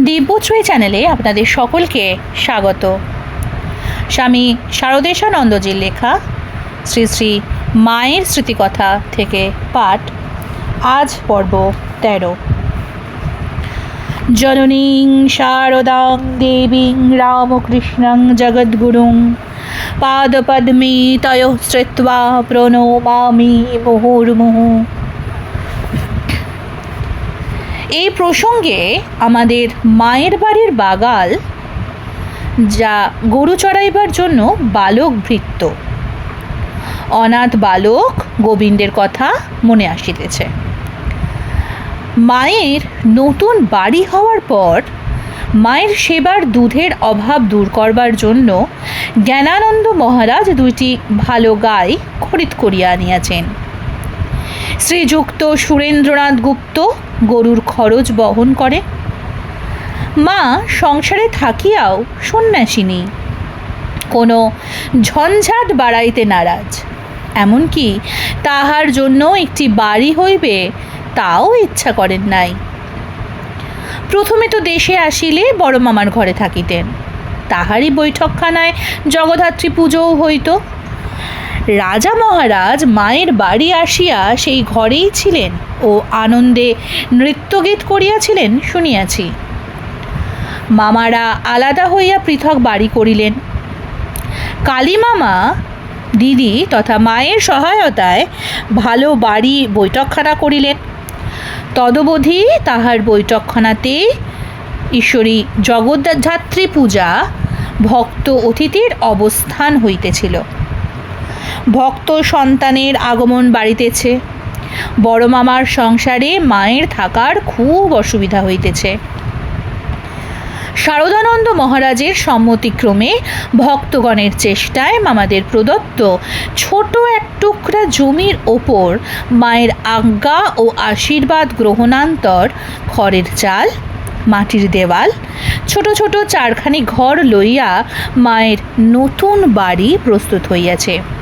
দিব্যশ্রী চ্যানেলে আপনাদের সকলকে স্বাগত। স্বামী শারদেশানন্দজির লেখা শ্রী শ্রী মায়ের স্মৃতিকথা থেকে পাঠ আজ পর্ব তেরো। জননীং শারদাং দেবীং রামকৃষ্ণং জগদ্গুরুং পাদপদ্মী তয় শ্রিত্বা প্রণমামি মুহুর্মুহু। এই প্রসঙ্গে আমাদের মায়ের বাড়ির বাগাল, যা গরু চড়াইবার জন্য বালক ভৃত্য। অনাথ বালক গোবিন্দের কথা মনে আসিতেছে। মায়ের নতুন বাড়ি হওয়ার পর মায়ের সেবার দুধের অভাব দূর করবার জন্য জ্ঞানানন্দ মহারাজ দুইটি ভালো গাই খরিদ করিয়া আনিয়াছেন। শ্রীযুক্ত সুরেন্দ্রনাথ গুপ্ত গরুর খরচ বহন করে। মা, সংসারে থাকিয়াও সন্ন্যাসিনী। কোনো ঝঞ্ঝাট বাড়াইতে নারাজ। এমনকি তাহার জন্য একটি বাড়ি হইবে তাও ইচ্ছা করেন নাই। প্রথমে তো দেশে আসিলে বড় মামার ঘরে থাকিতেন। তাহারই বৈঠকখানায় জগদ্ধাত্রী পুজোও হইত। রাজা মহারাজ মায়ের বাড়ি আসিয়া সেই ঘরেই ছিলেন ও আনন্দে নৃত্যগীত করিয়াছিলেন, শুনিয়াছি। মামারা আলাদা হইয়া পৃথক বাড়ি করিলেন। কালী মামা, দিদি তথা মায়ের সহায়তায় ভালো বাড়ি বৈঠকখানা করিলেন। তদবধি তাহার বৈঠকখানাতে ঈশ্বরী জগদ্ধাত্রী পূজা ভক্ত অতিথির অবস্থান হইতেছিল। ভক্ত সন্তানের আগমন বাড়িতেছে। বড় মামার সংসারে মায়ের থাকার খুব অসুবিধা হইতেছে। শারদানন্দ মহারাজের সম্মতিক্রমে ভক্তগণের চেষ্টায় মামাদের প্রদত্ত ছোট এক টুকরা জমির ওপর মায়ের আজ্ঞা ও আশীর্বাদ গ্রহণান্তর, খড়ের চাল, মাটির দেওয়াল, ছোট ছোট চারখানি ঘর লইয়া মায়ের নতুন বাড়ি প্রস্তুত হইয়াছে।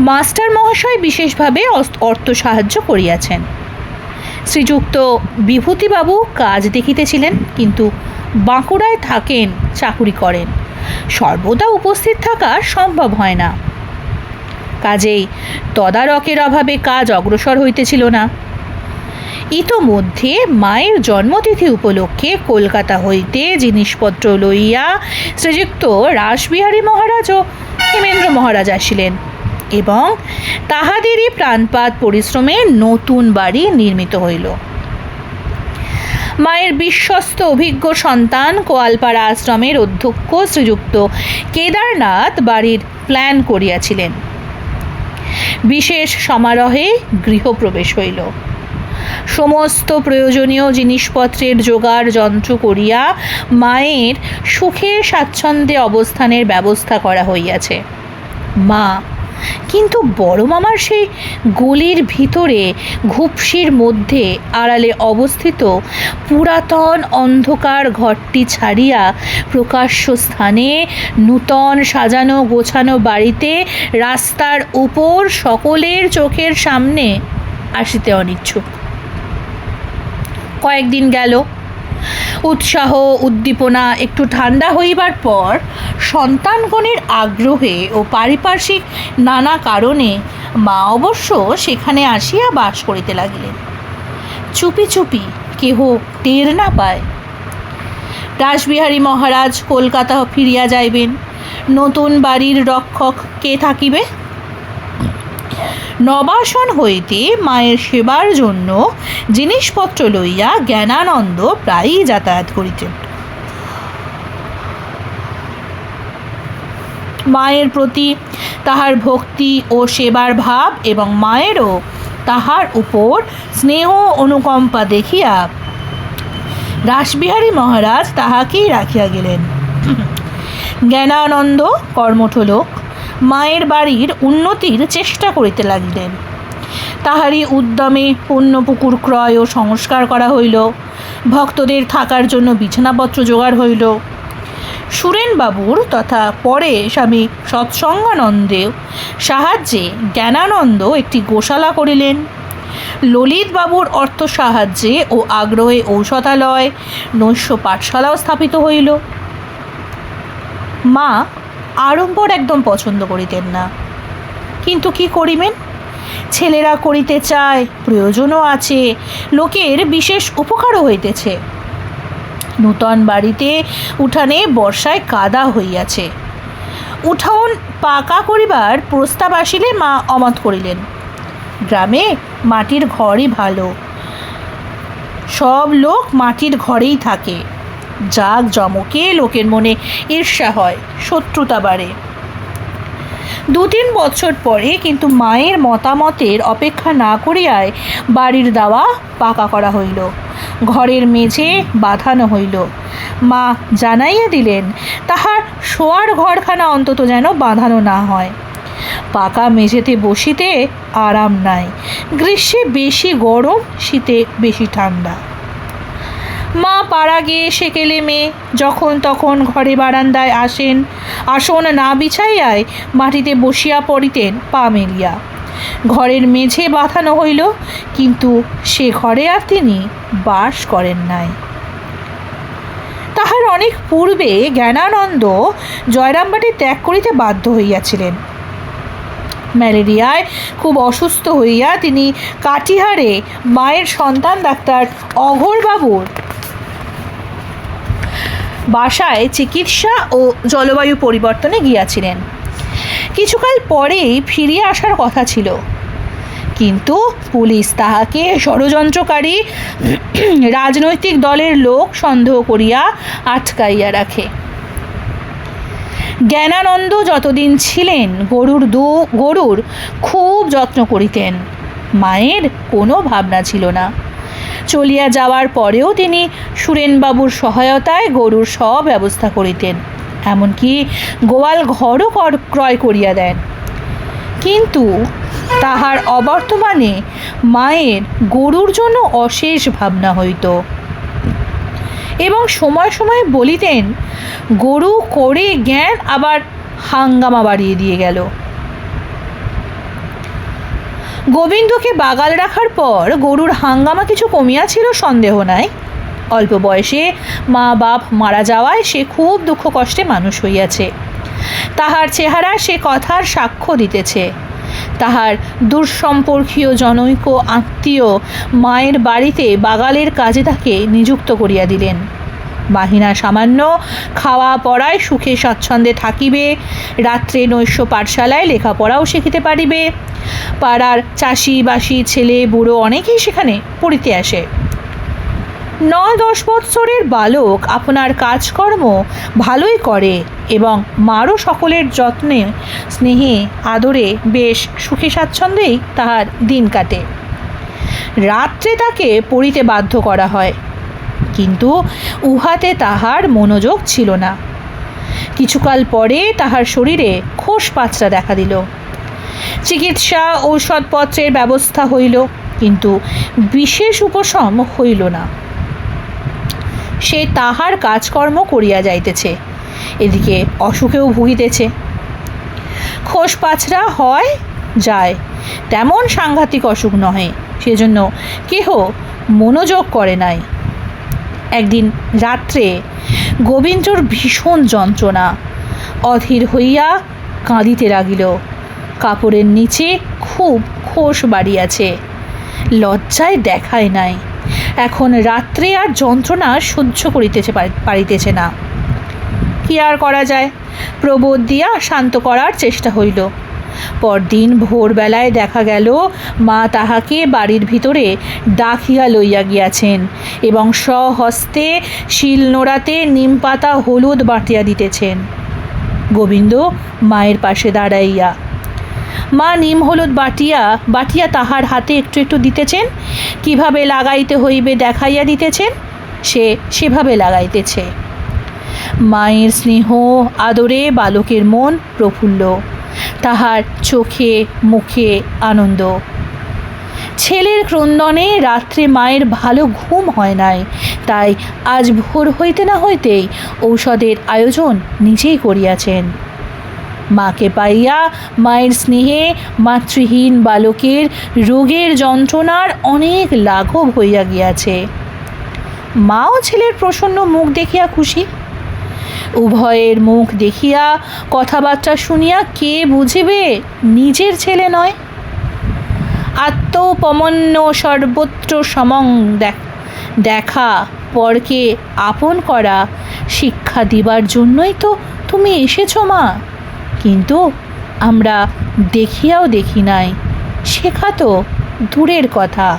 মাস্টার মহাশয় বিশেষভাবে অর্থ সাহায্য করিয়াছেন। শ্রীযুক্ত বিভূতিবাবু কাজ দেখিতেছিলেন, কিন্তু বাঁকুড়ায় থাকেন, চাকুরি করেন। সর্বদা উপস্থিত থাকা সম্ভব হয় না। কাজেই তদারকের অভাবে কাজ অগ্রসর হইতেছিল না। ইতোমধ্যে মায়ের জন্মতিথি উপলক্ষে কলকাতা হইতে জিনিসপত্র লইয়া শ্রীযুক্ত রাসবিহারী মহারাজ ও হেমেন্দ্র মহারাজ আসিলেন। এবং তাহাদেরই প্রাণপাত পরিশ্রমে নতুন বাড়ি নির্মিত হইল। মায়ের বিশ্বস্ত অভিজ্ঞ সন্তান কোয়ালপাড়া আশ্রমের অধ্যক্ষ শ্রীযুক্ত কেদারনাথ বাড়ির প্ল্যান করিয়াছিলেন। বিশেষ সমারোহে গৃহপ্রবেশ হইল। সমস্ত প্রয়োজনীয় জিনিসপত্রের জোগাড় যন্ত্র করিয়া মায়ের সুখে স্বাচ্ছন্দ্যে অবস্থানের ব্যবস্থা করা হইয়াছে। মা কিন্তু বড় মামার সেই গলির ভিতরে ঘুপসির মধ্যে আড়ালে অবস্থিত পুরাতন অন্ধকার ঘরটি ছাড়িয়া প্রকাশ্য স্থানে নূতন সাজানো গোছানো বাড়িতে রাস্তার উপর সকলের চোখের সামনে আসিতে অনিচ্ছুক। কয়েকদিন গেল। উৎসাহ, উদ্দীপনা একটু ঠান্ডা হইবার পর সন্তানগণের আগ্রহে ও পারিপার্শ্বিক নানা কারণে মা অবশ্য সেখানে আসিয়া বাস করিতে লাগিলেন। চুপি চুপি কেহ টের না পায়। রাসবিহারী মহারাজ কলকাতা ফিরিয়া যাইবেন। নতুন বাড়ির রক্ষক কে থাকিবে? নবাসন হইতে মায়ের সেবার জন্য জিনিসপত্র লইয়া জ্ঞানানন্দ প্রায়ই যাতায়াত করিতেন। মায়ের প্রতি তাহার ভক্তি ও সেবার ভাব এবং মায়েরও তাহার উপর স্নেহ অনুকম্পা দেখিয়া রাসবিহারী মহারাজ তাহাকেই রাখিয়া গেলেন। জ্ঞানানন্দ কর্মঠ লোক মায়ের বাড়ির উন্নতির চেষ্টা করিতে লাগিলেন। তাহারই উদ্যমে পুণ্যপুকুর ক্রয় ও সংস্কার করা হইল। ভক্তদের থাকার জন্য বিছানাপত্র জোগাড় হইল। সুরেনবাবুর তথা পরে স্বামী সৎসঙ্গানন্দে সাহায্যে জ্ঞানানন্দ একটি গোশালা করিলেন। ললিতবাবুর অর্থ সাহায্যে ও আগ্রহে ঔষধালয়, নৈশ পাঠশালাও স্থাপিত হইল। মা আড়ম্বর একদম পছন্দ করিতেন না। কিন্তু কি করিবেন? ছেলেরা করিতে চায়, প্রয়োজনও আছে, লোকের বিশেষ উপকারও হইতেছে। নূতন বাড়িতে উঠানে বর্ষায় কাদা হইয়াছে। উঠান পাকা করিবার প্রস্তাব আসিলে মা অমত করিলেন, গ্রামে মাটির ঘরই ভালো। সব লোক মাটির ঘরেই থাকে। জাগ জমকে লোকের মনে ঈর্ষা হয়, শত্রুতা বাড়ে। দু তিন বছর পরে কিন্তু মায়ের মতামতের অপেক্ষা না করিয়ায় বাড়ির দাওয়া পাকা করা হইল। ঘরের মেঝে বাঁধানো হইল। মা জানাইয়া দিলেন, তাহার শোয়ার ঘরখানা অন্তত যেন বাঁধানো না হয়। পাকা মেঝেতে বসিতে আরাম নাই। গ্রীষ্মে বেশি গরম, শীতে বেশি ঠান্ডা। মা পাড়া গিয়ে সেকেলে মেয়ে, যখন তখন ঘরে বারান্দায় আসেন। আসন না বিছাইয়ায় মাটিতে বসিয়া পড়িতেন পা মেলিয়া। ঘরের মেঝে বাঁধানো হইল, কিন্তু সে ঘরে আর তিনি বাস করেন নাই। তাহার অনেক পূর্বে জ্ঞানানন্দ জয়রামবাটি ত্যাগ করিতে বাধ্য হইয়াছিলেন। ম্যালেরিয়ায় খুব অসুস্থ হইয়া তিনি কাটিহারে মায়ের সন্তান ডাক্তার অঘোরবাবুর বাসায় চিকিৎসা ও জলবায়ু পরিবর্তনে গিয়াছিলেন। কিছুকাল পরেই ফিরিয়ে আসার কথা ছিল। কিন্তু পুলিশ তাহাকে ষড়যন্ত্রকারী রাজনৈতিক দলের লোক সন্দেহ করিয়া আটকাইয়া রাখে। জ্ঞানানন্দ যতদিন ছিলেন, গরুর দু, গরুর খুব যত্ন করিতেন। মায়ের কোনো ভাবনা ছিল না। চলিয়া যাওয়ার পরেও তিনি সুরেনবাবুর সহায়তায় গরুর সব ব্যবস্থা করিতেন। এমনকি গোয়াল ঘরও কর- ক্রয় করিয়া দেন। কিন্তু তাহার অবর্তমানে মায়ের গরুর জন্য অশেষ ভাবনা হইত। এবং সময় সময় বলিতেন, গরু করে জ্ঞান আবার হাঙ্গামা বাড়িয়ে দিয়ে গেল। গোবিন্দকে বাগাল রাখার পর গরুর হাঙ্গামা কিছু কমিয়াছিল সন্দেহ নাই। অল্প বয়সে মা বাপ মারা যাওয়ায় সে খুব দুঃখ কষ্টে মানুষ হইয়াছে। তাহার চেহারা সে কথার সাক্ষ্য দিতেছে। তাহার দূরসম্পর্কীয় জনৈক আত্মীয় মায়ের বাড়িতে বাগালের কাজে তাকে নিযুক্ত করিয়া দিলেন। মাহিনা সামান্য খাওয়া পড়ায় সুখে স্বাচ্ছন্দ্যে থাকিবে। রাত্রে নৈশ পাঠশালায় লেখাপড়াও শিখিতে পারিবে। পাড়ার চাষি বাসি ছেলে বুড়ো অনেকেই সেখানে পড়িতে আসে। নয় দশ বৎসরের বালক আপনার কাজকর্ম ভালোই করে এবং মারও সকলের যত্নে, স্নেহে, আদরে বেশ সুখে স্বাচ্ছন্দ্যেই তাহার দিন কাটে। রাত্রে তাকে পড়িতে বাধ্য করা হয়। কিন্তু উহাতে তাহার মনোযোগ ছিল না। কিছুকাল পরে তাহার শরীরে খোস পাঁচরা দেখা দিল। চিকিৎসা, ঔষধপত্রের ব্যবস্থা হইল, কিন্তু বিশেষ উপশম হইল না। সে তাহার কাজকর্ম করিয়া যাইতেছে, এদিকে অসুখেও ভুগিতেছে। খোস পাছরা হয়, যায়, তেমন সাংঘাতিক অসুখ নহে, সেজন্য কেহ মনোযোগ করে নাই। একদিন রাত্রে গোবিন্দর ভীষণ যন্ত্রণা। অধীর হইয়া কাঁদিতে লাগিল। কাপড়ের নিচে খুব খোস বাড়িয়াছে লজ্জায় দেখায় নাই। এখন রাত্রে আর যন্ত্রণা সহ্য করিতেছে পারিতেছে না। কি আর করা যায়? প্রবোধ দিয়া শান্ত করার চেষ্টা হইল। পরদিন ভোরবেলায় দেখা গেল, মা তাহাকে বাড়ির ভিতরে ডাকিয়া লইয়া গিয়াছেন এবং স্বহস্তে শিল নোড়াতে নিম পাতা হলুদ বাটিয়া দিতেছেন। গোবিন্দ মায়ের পাশে দাঁড়াইয়া, মা, নিম হলুদ বাটিয়া বাটিয়া তাহার হাতে একটু একটু দিতেছেন? কীভাবে লাগাইতে হইবে দেখাইয়া দিতেছেন? সে সেভাবে লাগাইতেছে। মায়ের স্নেহ, আদরে বালকের মন প্রফুল্ল। তাহার চোখে, মুখে আনন্দ। ছেলের ক্রন্দনে রাত্রে মায়ের ভালো ঘুম হয় নাই, তাই আজ ভোর হইতে না হইতেই ঔষধের আয়োজন নিজেই করিয়াছেন। মাকে পাইয়া মায়ের স্নেহে মাতৃহীন বালকের রোগের যন্ত্রণার অনেক লাঘব হইয়া গিয়াছে। মাও ছেলের প্রসন্ন মুখ দেখিয়া খুশি। উভয়ের মুখ দেখিয়া কথাবার্তা শুনিয়া কে বুঝিবে? নিজের ছেলে নয়। আত্মপমন্য সর্বত্র সমং দেখ- দেখা, পরকে আপন করা, শিক্ষা দিবার জন্যই তো তুমি এসেছ মা। কিন্তু আমরা দেখিয়াও দেখি নাই, শেখা তো দূরের কথা।